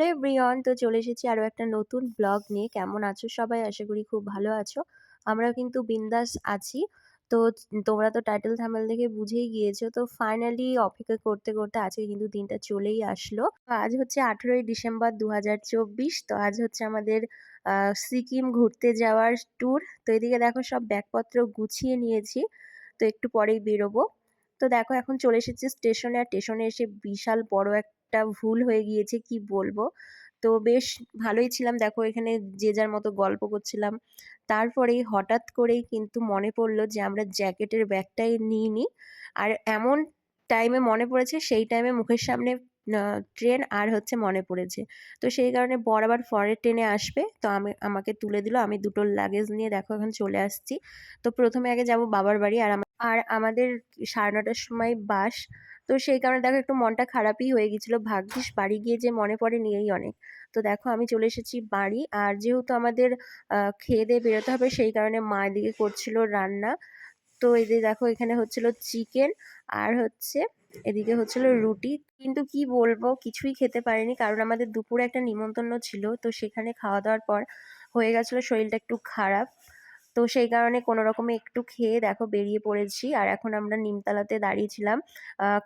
Hello everyone তো চলে এসেছি আরও একটা নতুন ব্লগ নিয়ে। কেমন আছো সবাই? আশা করি খুব ভালো আছো। আমরাও কিন্তু বিন্দাস আছি। তো তোমরা তো টাইটেল থামেল দেখে বুঝেই গিয়েছো। তো ফাইনালি অপেক্ষা করতে করতে আজকে কিন্তু দিনটা চলেই আসলো। তো আজ হচ্ছে আঠেরোই ডিসেম্বর দু হাজার চব্বিশ। তো আজ হচ্ছে আমাদের সিকিম ঘুরতে যাওয়ার ট্যুর তো এদিকে দেখো সব ব্যাগপত্র গুছিয়ে নিয়েছি। তো একটু পরেই বেরোবো। তো দেখো এখন চলে এসেছি স্টেশনে আর স্টেশনে এসে বিশাল বড় একটা ভুল হয়ে গিয়েছে, কি বলব? তো বেশ ভালোই ছিলাম। দেখো, এখানে যে যার মতো গল্প করছিলাম। তারপরেই হঠাৎ করেই কিন্তু মনে পড়ল যে, আমরা জ্যাকেটের ব্যাগটাই নিইনি। আর এমন টাইমে মনে পড়েছে, সেই টাইমে মুখের সামনে ট্রেন আর হচ্ছে মনে পড়েছে। তো সেই কারণে বর আবার ট্রেনে আসবে। তো আমি, আমাকে তুলে দিল। আমি দুটো লাগেজ নিয়ে দেখো, এখন চলে আসছি। তো প্রথমে আগে যাব বাবার বাড়ি। আর আর আমাদের সাড়ে নটার সময় বাস। তো সেই কারণে দেখো একটু মনটা খারাপই হয়ে গেছিল ভাগ্যিস বাড়ি গিয়ে যে মনে পড়ে নিয়েই অনেক। তো দেখো আমি চলে এসেছি বাড়ি আর যেহেতু আমাদের খেয়ে দিয়ে বেরোতে হবে সেই কারণে মা এদিকে করছিল রান্না। তো এদিকে দেখো এখানে হচ্ছিল চিকেন আর হচ্ছে এদিকে হচ্ছিল রুটি। কিন্তু কি বলব কিছুই খেতে পারিনি কারণ আমাদের দুপুরে একটা নিমন্ত্রণ ছিল। তো সেখানে খাওয়া দাওয়ার পর হয়ে গেছিল শরীরটা একটু খারাপ। তো সেই কারণে কোনো রকমে একটু খেয়ে দেখো বেরিয়ে পড়েছি। আর এখন আমরা নিমতলাতে দাঁড়িয়েছিলাম।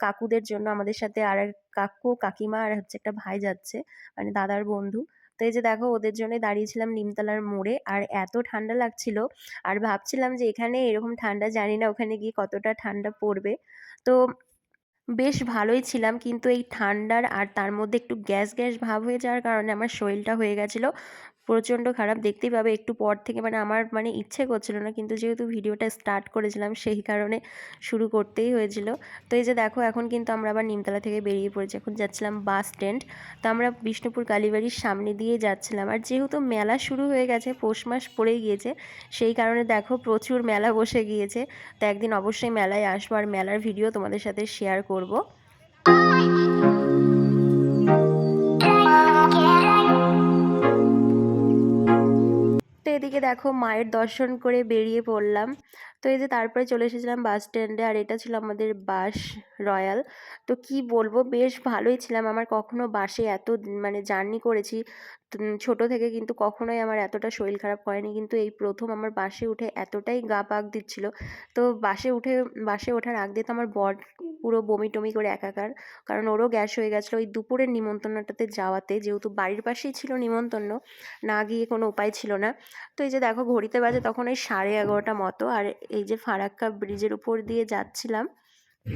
কাকুদের জন্য আমাদের সাথে আর কাকু, কাকিমা আর হচ্ছে একটা ভাই যাচ্ছে মানে দাদার বন্ধু। তো এই যে দেখো ওদের জন্যই দাঁড়িয়েছিলাম নিমতলার মোড়ে। আর এত ঠান্ডা লাগছিল। আর ভাবছিলাম যে এখানে এরকম ঠান্ডা জানি না ওখানে গিয়ে কতটা ঠান্ডা পড়বে। তো বেশ ভালোই ছিলাম। কিন্তু এই ঠান্ডার আর তার মধ্যে একটু গ্যাস গ্যাস ভাব হয়ে যাওয়ার কারণে আমার শরীরটা হয়ে গেছিল। প্রচণ্ড খারাপ। দেখতেই পাবে, একটু পর থেকে মানে আমার মানে ইচ্ছে করছিল না, কিন্তু যেহেতু ভিডিওটা স্টার্ট করেছিলাম, সেই কারণে শুরু করতেই হয়েছিল। তো এই যে দেখো, এখন কিন্তু আমরা আবার নিমতলা থেকে বেরিয়ে পড়েছি। এখন যাচ্ছিলাম বাস স্ট্যান্ড তো আমরা বিষ্ণুপুর কালীবাড়ির সামনে দিয়ে যাচ্ছিলাম। আর যেহেতু মেলা শুরু হয়ে গেছে, পৌষ মাস পড়ে গিয়েছে, সেই কারণে দেখো প্রচুর মেলা বসে গিয়েছে। তো একদিন অবশ্যই মেলায় আসব, আর মেলার ভিডিও তোমাদের সাথে শেয়ার করব। দেখো মায়ের দর্শন করে বেরিয়ে পড়লাম। তো এই যে তারপরে চলে এসেছিলাম বাস স্ট্যান্ডে আর এটা ছিল আমাদের বাস। রয়্যাল তো কি বলব? বেশ ভালোই ছিলাম। আমার কখনো বাসে এত মানে জার্নি করেছি ছোট থেকে কিন্তু কখনোই আমার এতটা শরীর খারাপ করেনি। কিন্তু এই প্রথম আমার বাসে উঠে এতটাই গা পাক দিচ্ছিল। তো বাসে উঠে, বাসে ওঠার আগ দিয়ে তো আমার বর পুরো বমি টমি করে একাকার। কারণ ওরও গ্যাস হয়ে গেছিল ওই দুপুরের নিমন্ত্রণটাতে যাওয়াতে। যেহেতু বাড়ির পাশেই ছিল নিমন্ত্রণ, না গিয়ে কোনো উপায় ছিল না। তো এই যে দেখো, ঘড়িতে বাজে তখন ওই সাড়ে এগারোটা মতো। আর এই যে ফারাক্কা ব্রিজের উপর দিয়ে যাচ্ছিলাম তো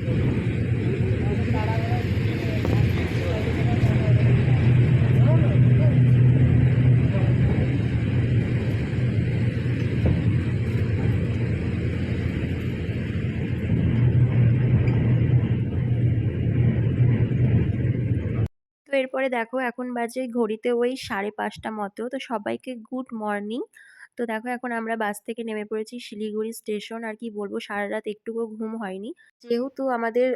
এরপরে দেখো এখন বাজে ঘড়িতে ওই সাড়ে পাঁচটা মতো তো সবাইকে গুড মর্নিং তো দেখো এখন আমরা বাস থেকে নেমে পড়েছি শিলিগুড়ি স্টেশন আর কি বলব সারা রাত একটুকু ঘুম হয়নি। যেহেতু আমাদের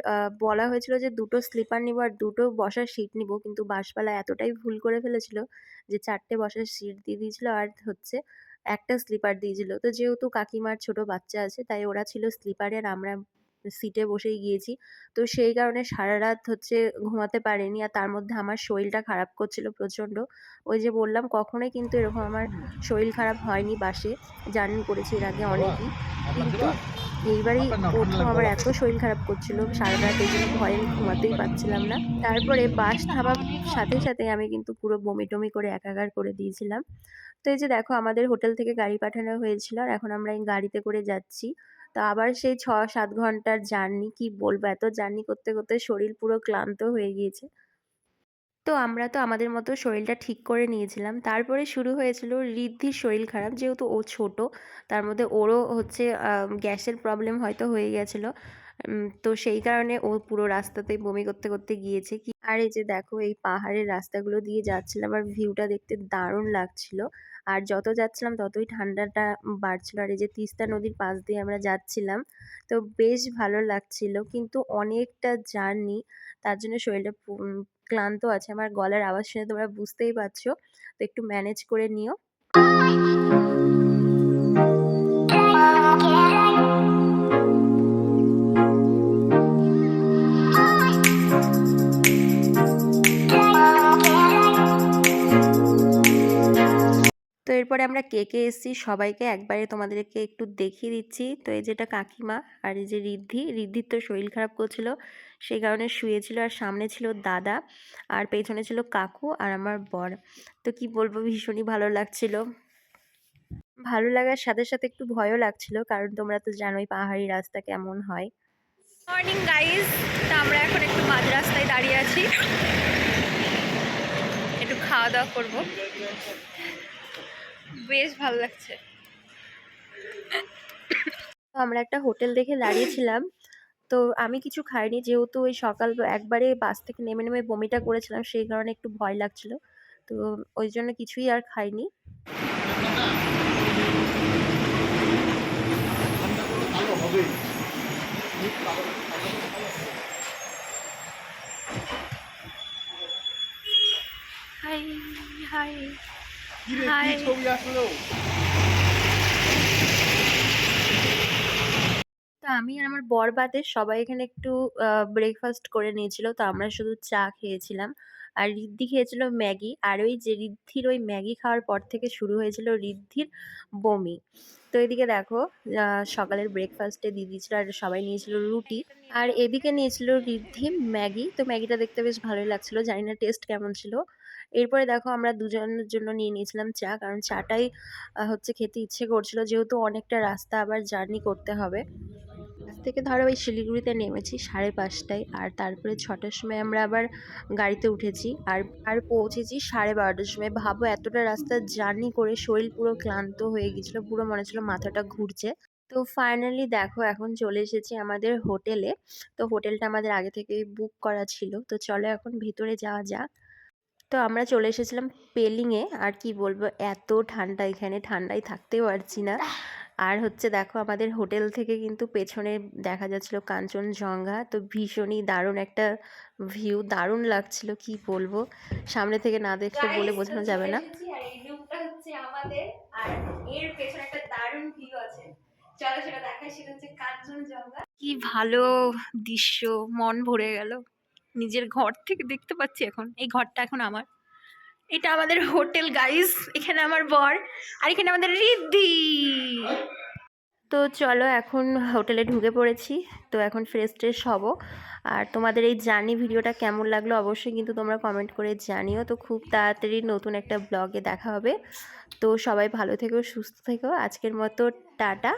বলা হয়েছিল যে দুটো স্লিপার নিব আর দুটো বসার সিট নিব, কিন্তু বাসওয়ালা এতটাই ভুল করে ফেলেছিল যে চারটে বসার সিট দিয়ে দিয়েছিল আর হচ্ছে একটা স্লিপার দিয়েছিল তো যেহেতু কাকিমার ছোট বাচ্চা আছে, তাই ওরা ছিল স্লিপারে আর আমরা সিটে বসেই গিয়েছি। তো সেই কারণে সারা রাত হচ্ছে ঘুমাতে পারিনি আর তার মধ্যে আমার শরীরটা খারাপ করছিল প্রচণ্ড। ওই যে বললাম, কখনোই কিন্তু এরকম আমার শরীর খারাপ হয়নি বাসে। জার্নি করেছি এর আগে অনেকই। কিন্তু এইবারই প্রথম আমার এত শরীর খারাপ করছিল, সারা রাত এই জন্য ভয়ে আমি ঘুমাতেই পারছিলাম না। তারপরে বাস থামার সাথে সাথে আমি কিন্তু পুরো বমি টমি করে একাকার করে দিয়েছিলাম। তো এই যে দেখো, আমাদের হোটেল থেকে গাড়ি পাঠানো হয়েছিল আর এখন আমরা এই গাড়িতে করে যাচ্ছি। তো আবার সেই ছ সাত ঘণ্টার জার্নি কি বলব? এত জার্নি করতে করতে শরীর পুরো ক্লান্ত হয়ে গিয়েছে। তো আমরা তো আমাদের মতো শরীরটা ঠিক করে নিয়েছিলাম। তারপরে শুরু হয়েছিল ঋদ্ধির শরীর খারাপ, যেহেতু ও ছোট, তার মধ্যে ওরও হচ্ছে গ্যাসের প্রবলেম হয়তো হয়ে গেছিল। তো সেই কারণে ও পুরো রাস্তাতেই বমি করতে করতে গিয়েছে কি আর এই যে দেখো এই পাহাড়ের রাস্তাগুলো দিয়ে যাচ্ছিলাম আর ভিউটা দেখতে দারুণ লাগছিল। আর যত যাচ্ছিলাম ততই ঠান্ডাটা বাড়ছিল। আর এই যে তিস্তা নদীর পাশ দিয়ে আমরা যাচ্ছিলাম তো বেশ ভালো লাগছিল। কিন্তু অনেকটা জার্নি, তার জন্য শরীরটা ক্লান্ত আছে। আমার গলার আওয়াজ শুনে তোমরা বুঝতেই পারছ। তো একটু ম্যানেজ করে নিও। এরপরে আমরা কে কে এসেছি সবাইকে একবারে তোমাদেরকে একটু দেখিয়ে দিচ্ছি। তো এই যেটা কাকিমা আর এই যে ঋদ্ধি ঋদ্ধির তো শরীর খারাপ করছিল, সেই কারণে শুয়েছিল আর সামনে ছিল দাদা আর পেছনে ছিল কাকু আর আমার বর। তো কি বলব, ভীষণই ভালো লাগছিল। ভালো লাগার সাথে সাথে একটু ভয়ও লাগছিল, কারণ তোমরা তো জানোই পাহাড়ি রাস্তা কেমন হয়। মর্নিং গাইজ তা আমরা এখন একটু মাঝ রাস্তায় দাঁড়িয়ে আছি। একটু খাওয়া দাওয়া করব। বেশ ভালো লাগছে। তো আমরা একটা হোটেল দেখে দাঁড়িয়েছিলাম। তো আমি কিছু খাইনি যেহেতু ওই সকাল একবারে বাস থেকে নেমে নেমে বমিটা করেছিলাম সেই কারণে একটু ভয় লাগছিল। তো ওই জন্য কিছুই আর খাইনি। Hi hi. তো আমি আর আমার বর বাদে সবাই এখানে একটু ব্রেকফাস্ট করে নিয়েছিল। তো আমরা শুধু চা খেয়েছিলাম। আর ঋদ্ধি খেয়েছিল ম্যাগি। আর ওই যে ঋদ্ধির ওই ম্যাগি খাওয়ার পর থেকে শুরু হয়েছিল ঋদ্ধির বমি। তো এদিকে দেখো সকালের ব্রেকফাস্টে দিয়ে দিয়েছিল আর সবাই নিয়েছিল রুটি। আর এদিকে নিয়েছিল ঋদ্ধি ম্যাগি। তো ম্যাগিটা দেখতে বেশ ভালোই লাগছিল। জানি না টেস্ট কেমন ছিল। এরপরে দেখো আমরা দুজনের জন্য নিয়ে নিয়েছিলাম চা, কারণ চাটাই হচ্ছে খেতে ইচ্ছে করছিল, যেহেতু অনেকটা রাস্তা আবার জার্নি করতে হবে। থেকে ধরো ওই শিলিগুড়িতে নেমেছি সাড়ে পাঁচটায়, আর তারপরে ছটার সময় আমরা আবার গাড়িতে উঠেছি, আর আর পৌঁছেছি সাড়ে বারোটার সময়। ভাবো এতটা রাস্তা জার্নি করে শরীর পুরো ক্লান্ত হয়ে গেছিল পুরো মনে হচ্ছিল মাথাটা ঘুরছে। তো ফাইনালি দেখো এখন চলে এসেছি আমাদের হোটেলে। তো হোটেলটা আমাদের আগে থেকেই বুক করা ছিল। তো চলো এখন ভিতরে যাওয়া যাক। তো আমরা চলে এসেছিলাম পেলিংয়ে আর কি বলব এত ঠান্ডা এখানে ঠান্ডায় থাকতে পারছি না। আর হচ্ছে দেখো আমাদের হোটেল থেকে কিন্তু পেছনে দেখা যাচ্ছিল কাঞ্চনজঙ্ঘা তো ভীষণই দারুণ একটা ভিউ দারুণ লাগছিল কি বলব? সামনে থেকে না দেখলে বলে বোঝানো যাবে না। আর এই রুমটা হচ্ছে আমাদের আর এর পেছনে একটা দারুণ ভিউ আছে। চলো সেটা দেখাই সেটা হচ্ছে কাঞ্চনজঙ্ঘা। কি ভালো দৃশ্য মন ভরে গেল। নিজের ঘর থেকে দেখতে পাচ্ছি এখন। এই ঘরটা এখন আমার। এটা আমাদের হোটেল গাইস এখানে আমার বর আর এখানে আমাদের রিদ্ধি তো চলো এখন হোটেলে ঢুকে পড়েছি। তো এখন ফ্রেশ ট্রেশ হব। আর তোমাদের এই জার্নি ভিডিওটা কেমন লাগল অবশ্যই কিন্তু তোমরা কমেন্ট করে জানিও। তো খুব তাড়াতাড়ি নতুন একটা ব্লগে দেখা হবে। তো সবাই ভালো থেকো, সুস্থ থেকো। আজকের মতো টাটা।